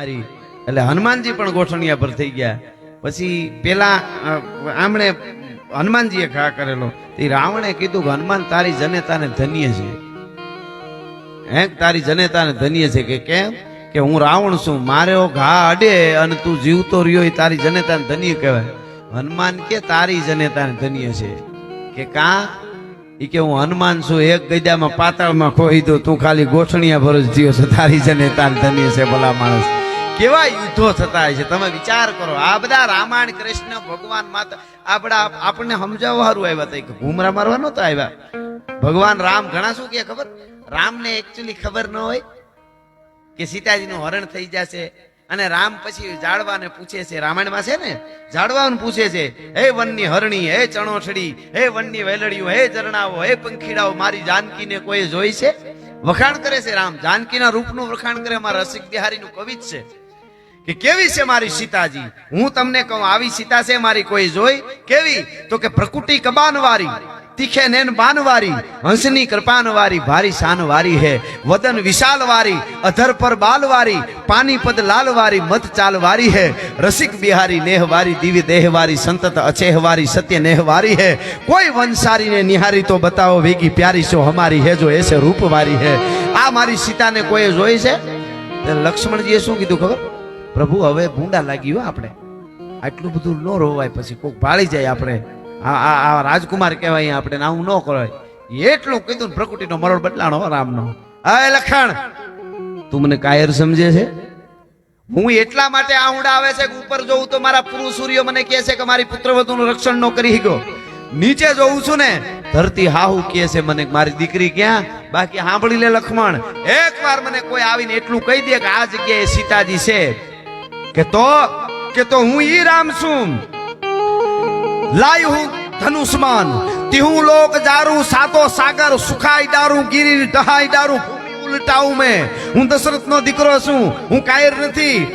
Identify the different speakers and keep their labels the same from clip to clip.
Speaker 1: મારી. એટલે હનુમાનજી પણ ગોઠણિયા પર થઈ ગયા. પછી પેલા આમણે હનુમાનજીએ ઘા કરેલો. તે રાવણે કીધું કે હનુમાન તારી જનેતાને ધન્ય છે. હે? તારી જનેતાને ધન્ય છે કે કેમ? કે હું રાવણ છું મારે ઘા અડે અને તું જીવતો રહ્યો એ તારી જનેતાને ધન્ય કહેવાય. હનુમાન કે તારી જનેતાને ધન્ય છે. કે કા? એ કે હું હનુમાન છું, એક ગજામાં પાતાળમાં ખોઈ દઉં તું ખાલી ગોઠણિયા ભર જ જીવો છે તારી જનેતાને ધન્ય છે ભલા માણસ. કેવા યુદ્ધો થતા હોય છે? તમે વિચાર કરો. આ બધા રામાયણ, કૃષ્ણ, ભગવાન માતા આપણા આપણને સમજાવવા સારું આવ્યા હતા. કે ભૂમરા મારવા નહોતા આવ્યા. ભગવાન રામ ઘણા શું કે ખબર? રામને એકચ્યુઅલી ખબર ન હોય કે સીતાજીનું હરણ થઈ જશે. અને રામ પછી જાડવાને પૂછે છે, રામાયણમાં છે ને? જાડવાને પૂછે છે, હે વનની હરણી, હે ચણોછડી, હે વનની વેલડીઓ, હે ઝરણાઓ, હે પંખીડાઓ, મારી જાનકીને કોઈ જોઈ છે? વખાણ કરે છે રામ. જાનકીના રૂપનું વખાણ કરે. મારા રસિક બિહારીનું કવિ છે. કે કેવી છે મારી સીતાજી? હું તમને કહું, આવી સીતા છે મારી કોઈ જોઈ? કેવી? તો કે પ્રકૃતિ કબાનવારી, તીખે નેન બાનવારી, હંસની કૃપાનવારી, ભારી શાનવારી હે, વદન વિશાલ વારી અધર પર બાલવારી, પાનીપદ લાલવારી મત ચાલવારી હે, રસિક બિહારી નેહવારી, દિવ્ય દેહવારી, સંતત અચેહવારી, સત્ય નેહવારી હે. કોઈ વંશારીને નિહારી તો બતાવો, વેગી પ્યારી સો હમારી હે, જો એસે રૂપ વારી હે. આ મારી સીતાને કોઈ જોઈ છે? લક્ષ્મણજીએ શું કીધું ખબર? પ્રભુ, હવે ભૂંડા લાગી હો આપણે. આટલું બધું ન રોવાય, પછી કોક ભાળી જાય આપણે. આ આ આ રાજકુમાર કહેવાય આપણે આવું ન કરાય. એટલું કીધું પ્રકૃતિનો મરોડ બદલાણો રામનો. અય લખાણ. તું મને કાયર સમજે છે? હું એટલા માટે આહુડા આવે છે કે ઉપર જોઉં તો મારા પુરુષ સૂર્ય મને કહે છે કે મારી પુત્રવધુનું રક્ષણ ન કરી ગયો નીચે જોઉં છું ને, ધરતી હાહુ કહે છે મને મારી દીકરી ક્યાં? બાકી સાંભળી લે લખમણ. એકવાર મને કોઈ આવીને એટલું કહી દે કે આ જગ્યાએ સીતાજી છે. કે તો કે તો હું ઈ રામ છું. લાય હું ધનુષ્માન. તિહું લોક જારું, સાતો સાગર સુખાઈ ડારું ગીરી ડહાઈ ડારું ઉલટાવું મેં. હું દશરથ નો દીકરો છું. હું કાયર નથી.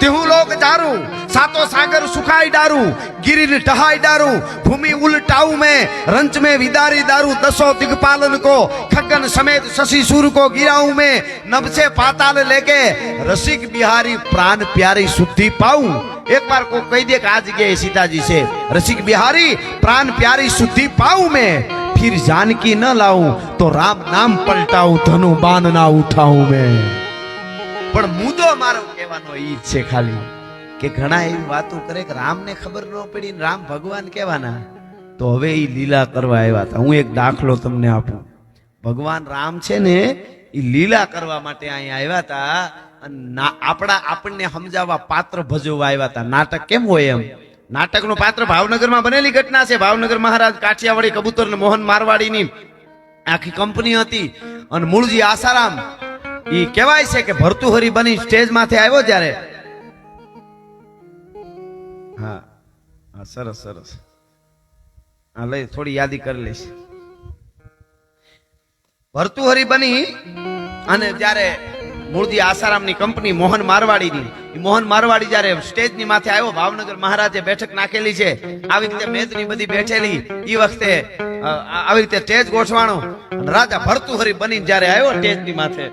Speaker 1: તિહું લોક જારું. સાતો સાગર સુખાઈ ડારું गिरिर ढहाई डारू भूमि उलटाऊ में रंच में विदारी दारू दसो दिग्पालन को खगन समेत शशि सूर को गिराऊं मैं नभ से पाताल लेके रसिक बिहारी प्राण प्यारी शुद्धि पाऊं एक बार को कह दे कि आज ये सीताजी से रसिक बिहारी प्राण प्यारी शुद्धि पाऊं मैं फिर जानकी न लाऊं तो राम नाम पलटाऊं धनु बाण ना उठाऊं मैं પણ મુદ્દો મારો કહેવાનો ઈ જ છે ખાલી કે ઘણા એવી વાતો કરે કે રામને ખબર ન પડી રામ ભગવાન કહેવાના. તો હવે એ લીલા કરવા આવ્યા હતા. હું એક દાખલો તમને આપું. ભગવાન રામ છે ને એ લીલા કરવા માટે અહીંયા આવ્યા હતા અને આપણા આપણને સમજાવવા પાત્ર ભજવવા આવ્યા હતા. નાટક કેમ હોય એમ? નાટકનું પાત્ર ભાવનગરમાં બનેલી ઘટના છે. ભાવનગર મહારાજ કાઠિયાવાડી કબૂતર ને મોહન મારવાડીની આખી કંપની હતી. અને મૂળજી આસારામ એ કહેવાય છે કે ભરતુહરી બની સ્ટેજમાંથી આવ્યો જ્યારે હા. હા, સરસ સરસ. હા, લઈ, થોડી યાદી કરી લઈશ. ભરતુહરી બની અને જ્યારે મૂળજી આસારામની કંપની મોહન મારવાડીની મોહન મારવાડી જ્યારે સ્ટેજની માથે આવ્યો, ભાવનગર મહારાજે બેઠક નાખેલી છે. આવી રીતે મેદની બધી બેઠેલી એ વખતે આવી રીતે સ્ટેજ ગોઠવાણો. રાજા ભરતુહરી બની જ્યારે આવ્યો સ્ટેજની માથે,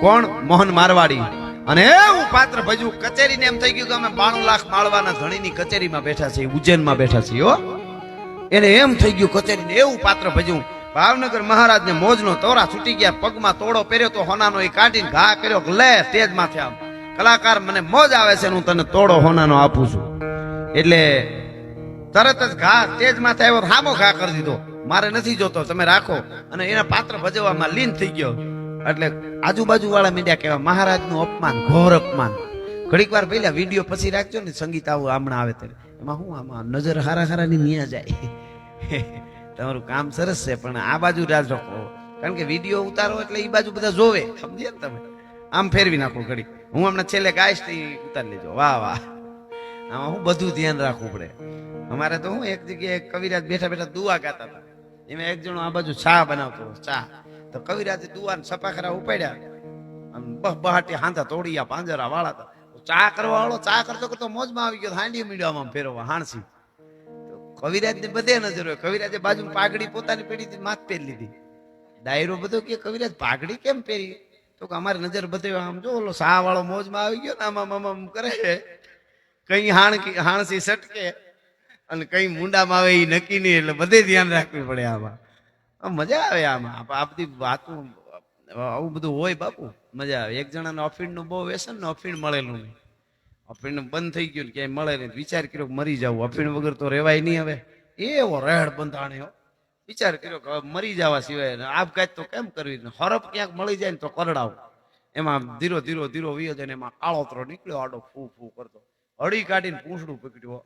Speaker 1: કોણ? મોહન મારવાડી. અને એવું પાત્ર ભજવું કચેરીને એમ થઈ ગયું કે અમે બાણું લાખ માળવાના ધણીની કચેરીમાં બેઠા છીએ, ઉજ્જૈનમાં બેઠા છીએ, હો. એને એમ થઈ ગયું કચેરીને એવું પાત્ર ભજવું. ભાવનગર મહારાજને મોજનો તોરા છૂટી ગયા, પગમાં તોડો પહેર્યો તો હોનાનો એ કાઢીને ઘા કર્યો લે તેજ માથે આમ. કલાકાર મને મોજ આવે છે હું તને તોડો હોનાનો આપું છું. એટલે તરત જ ઘા તેજ માથે આવ્યો હામો ઘા કરી દીધો. મારે નથી જોતો, તમે રાખો. અને એના પાત્ર ભજવવામાં લીન થઈ ગયો. એટલે આજુબાજુ વાળા મીડિયા કહેવા, મહારાજનું અપમાન, ઘોર અપમાન. ઘડીક વાર પહેલા વીડિયો પછી રાખજો ને સંગીત આવું હમણાં આવે ત્યારે. એમાં હું આમાં? નજર હારા હારા ની ન્યા જાય. તમારું કામ સરસ છે, પણ આ બાજુ રાજ રાખો કારણ કે વીડિયો ઉતારો એટલે એ બાજુ બધા જોવે. સમજીએ ને તમે? આમ ફેરવી નાખો ઘડી હું હમણાં છેલ્લે ગાઈશ તો ઉતારી લેજો. વાહ વાહ. આમાં હું બધું ધ્યાન રાખવું પડે. અમારે તો હું એક જગ્યાએ કવિરાજ બેઠા બેઠા દુઆ ગાતા હતા. એમાં એક જણો આ બાજુ ચા બનાવતો ચા. તો કવિરાજે દુવાન સપાખરા ઉપાડ્યા. અને બહ બહાટી હાંધા તોડિયા, પાંજરા વાળા ચા કરવા વાળો, ચા કરતો કરતો મોજમાં આવી ગયો, હાંડી મીડિયામાં ફેરવા હાણસી. કવિરાજ ને બધે નજર હોય. કવિરાજે બાજુ પાઘડી પોતાની પેઢી માથ પહેરી લીધી. ડાયરો બધો કે કવિરાજ, પાઘડી કેમ પહેરી? તો કે અમારી નજર બધે આમ જો ઓલો સા વાળો મોજમાં આવી ગયો ને, આમ આમ આમ આમ કરે. કઈ હાણ હાણસી સટકે અને કઈ મુંડામાં આવે એ નક્કી નહીં એટલે બધે ધ્યાન રાખવું પડે આમાં આમ. મજા આવે આમાં. આ બધી વાતો, આવું બધું હોય બાપુ, મજા આવે. એક જણાને અફીણનું બહુ વ્યસન ને અફીણ મળેલું નહીં. અફીણ બંધ થઈ ગયું ક્યાંય મળે નહીં. વિચાર કર્યો મરી જાવ અફીણ વગર તો રેવાય નહીં હવે. એવો રેડ બંધાણે વિચાર કર્યો કે મરી જવા સિવાય આપઘાત તો કેમ કરવી? હરફ ક્યાંક મળી જાય ને તો કરડાવો. એમાં ધીરો ધીરો ધીરો વીયો જાય એમાં કાળોતરો નીકળ્યો, આડો ફૂ ફૂ કરતો. હળી કાઢીને પૂંછડું પકડ્યું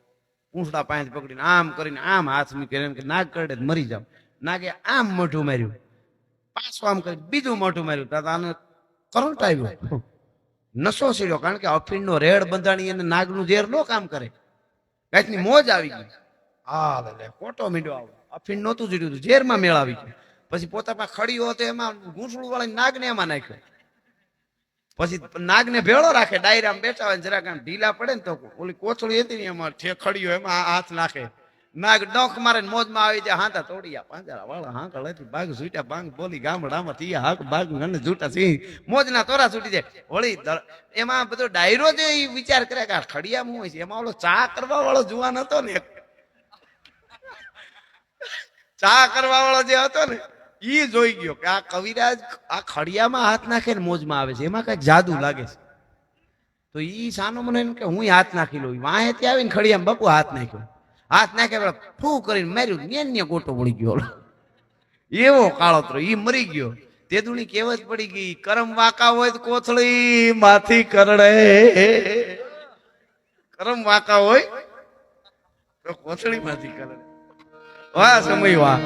Speaker 1: પૂંછડા પાંચ પકડીને આમ કરીને આમ હાથ મૂકીને એમ કે નાગ કરડે મરી જાવ નાગે આમ મોઢું માર્યું. પાછું આમ કરી, બીજું મોઢું માર્યું. તો આને કરંટ આવ્યો. નશો સીડ્યો કારણ કે અફીણનો રેડ બંધાણી અને નાગનું ઝેર નો કામ કરે. કાંઈકની મોજ આવી ગઈ. હા લે, ખોટો મીંડો આવે. અફીણ નહોતું જીડ્યું હતું ઝેરમાં મેળાવી ગયો. પછી પોતા પાસે ખડીયો હતો, એમાં ઘૂંસળું વાળા નાગને એમાં નાખ્યો. પછી નાગને ભેળો રાખે, ડાયરામાં બેઠા હોય જરાક આમ ઢીલા પડે ને તો ઓલી કોથળી હતી ને એમાં ઠેખડીયો એમાં આ હાથ નાખે. નાગ ડોક મારે મોજમાં આવી જાય, હાંતા તોડિયા પાંજરા વાળા, હાંક લઈ બાગ છૂટ્યા બાંગ બોલી ગામડામાં થી હાક બાગ ગણ છૂટા સિંહ. મોજના તોરા છૂટી જાય. વળી એમાં બધો ડાયરો જે વિચાર કરે કે આ ખડિયામાં હોય છે. એમાં ઓલો ચા કરવા વાળો જુવાન હતો ને ચા કરવા વાળો જે હતો ને એ જોઈ ગયો કે આ કવિરાજ આ ખડિયામાં હાથ નાખે ને મોજમાં આવે છે. એમાં કંઈક જાદુ લાગે છે. તો એ સાનો મને એમ કે હું હાથ નાખી લઉં. વાહેથી આવીને ખડિયામાં બપુ હાથ નાખ્યો. હાથ નાખ્યા પેલા ફૂ કરીને માર્યું ને ને ગોટો પડી ગયો એવો કાળોતરો ઈ મરી ગયો. તે દુની કહેવત પડી ગઈ, કરમ વાકા હોય તો કોથળી માથી કરડે. કરમ વાકા હોય તો કોથળી માથી કરડે. વાહ, સમય વાહ.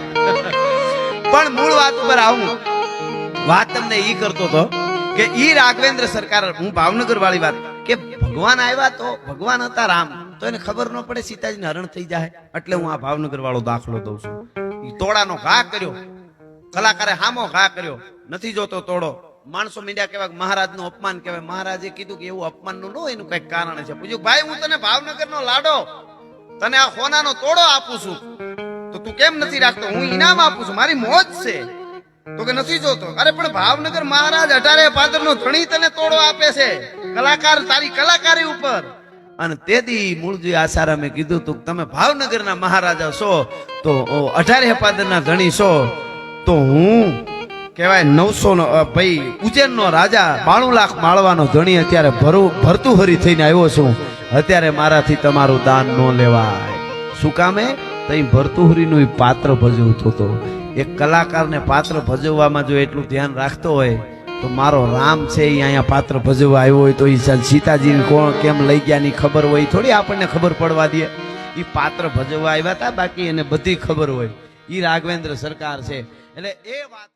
Speaker 1: પણ મૂળ વાત ઉપર આવું. વાત તમને ઈ કરતો હતો કે ઈ રાઘવેન્દ્ર સરકાર, હું ભાવનગર વાળી વાત, કે ભગવાન આવ્યા તો ભગવાન હતા રામ. તો એને ખબર ન પડે સીતાજીને હરણ થઈ જાય. એટલે હું આ ભાવનગર વાળો દાખલો દઉં છું. એ તોડાનો ઘા કર્યો. કલાકારે હામો ઘા કર્યો. નથી જોતો તોડો. માણસો મીડિયા કહેવાય મહારાજનું અપમાન કહેવાય. મહારાજે કીધું કે એવું અપમાનનું ન એનું કઈ કારણ છે. પૂછ્યું, ભાઈ, હું તને ભાવનગરનો લાડો, તને આ હોનાનો તોડો આપું છું. તો તું કેમ નથી રાખતો? હું ઇનામ આપું છું. મારી મોજ છે. તો કે નથી જોતો. અરે, પણ ભાવનગર મહારાજ અઢારે પાદર નો ધણી તને તોડો આપે છે. કલાકાર તારી કલાકારી ઉપર. અને તેથી મૂળજી આસારામે કીધું તું તમે ભાવનગરના મહારાજા છો, તો અઢાર અઢારે પાદરના ધણી છો, તો હું કહેવાય નવસો નો ભાઈ ઉજ્જૈન નો રાજા, બાણું લાખ માળવાનો ધણી અત્યારે ભરું, ભરતું હરી થઈને આવ્યો છું. અત્યારે મારાથી તમારું દાન ન લેવાય. શું કામે તઈ ભરતુહરીનું પાત્ર ભજવતો હતો એક કલાકારને પાત્ર ભજવવામાં જો એટલું ધ્યાન રાખતો હોય તો મારો રામ છે એ અહીંયા પાત્ર ભજવવા આવ્યો હોય તો એ સીતાજી કોણ, કેમ લઈ ગયા ની ખબર હોય, થોડી આપણને ખબર પડવા દે. એ પાત્ર ભજવવા આવ્યા હતા બાકી એને બધી ખબર હોય. એ રાઘવેન્દ્ર સરકાર છે. એટલે એ વાત